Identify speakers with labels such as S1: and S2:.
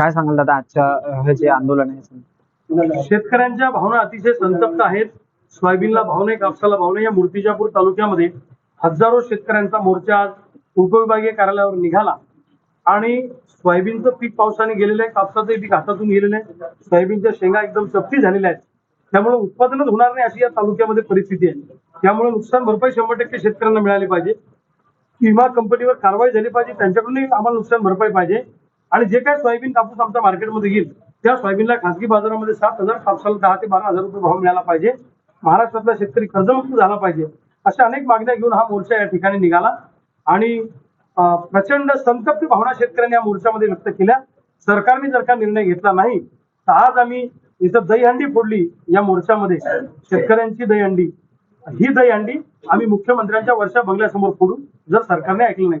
S1: काय सांगाल दादा आजच्या हे जे आंदोलन आहे?
S2: शेतकऱ्यांच्या भावना अतिशय संतप्त आहेत. सोयाबीनला भाव नाही कापसाला भाव नाही. या मूर्तिजापूर तालुक्यामध्ये हजारो शेतकऱ्यांचा मोर्चा आज उपविभागीय कार्यालयावर निघाला. आणि सोयाबीनचं पीक पावसाने गेलेलं आहे कापसाचं पीक हातातून गेलेलं आहे. सोयाबीनच्या शेंगा एकदम चपटी झालेल्या आहेत. त्यामुळे उत्पादनच होणार नाही अशी या तालुक्यामध्ये परिस्थिती आहे. त्यामुळे नुकसान भरपाई शंभर टक्के शेतकऱ्यांना मिळाली पाहिजे. विमा कंपनीवर कारवाई झाली पाहिजे. त्यांच्याकडूनही आम्हाला नुकसान भरपाई पाहिजे. आणि जे काय सोयाबीन कापूस आमच्या मार्केटमध्ये येईल त्या सोयाबीनला खासगी बाजारामध्ये सात हजार कापसाला दहा ते बारा हजार रुपये भाव मिळाला पाहिजे. महाराष्ट्रातला शेतकरी कर्जमुक्त झाला पाहिजे. अशा अनेक मागण्या घेऊन हा मोर्चा या ठिकाणी निघाला. आणि प्रचंड संतप्त भावना शेतकऱ्यांनी या मोर्चामध्ये व्यक्त केल्या. सरकारने जर का निर्णय घेतला नाही तर आज आम्ही इथं दहीहंडी फोडली या मोर्चामध्ये. शेतकऱ्यांची दहीहंडी. ही दहीहंडी आम्ही मुख्यमंत्र्यांच्या वर्षा बंगल्यासमोर फोडू जर सरकारने ऐकलं नाही.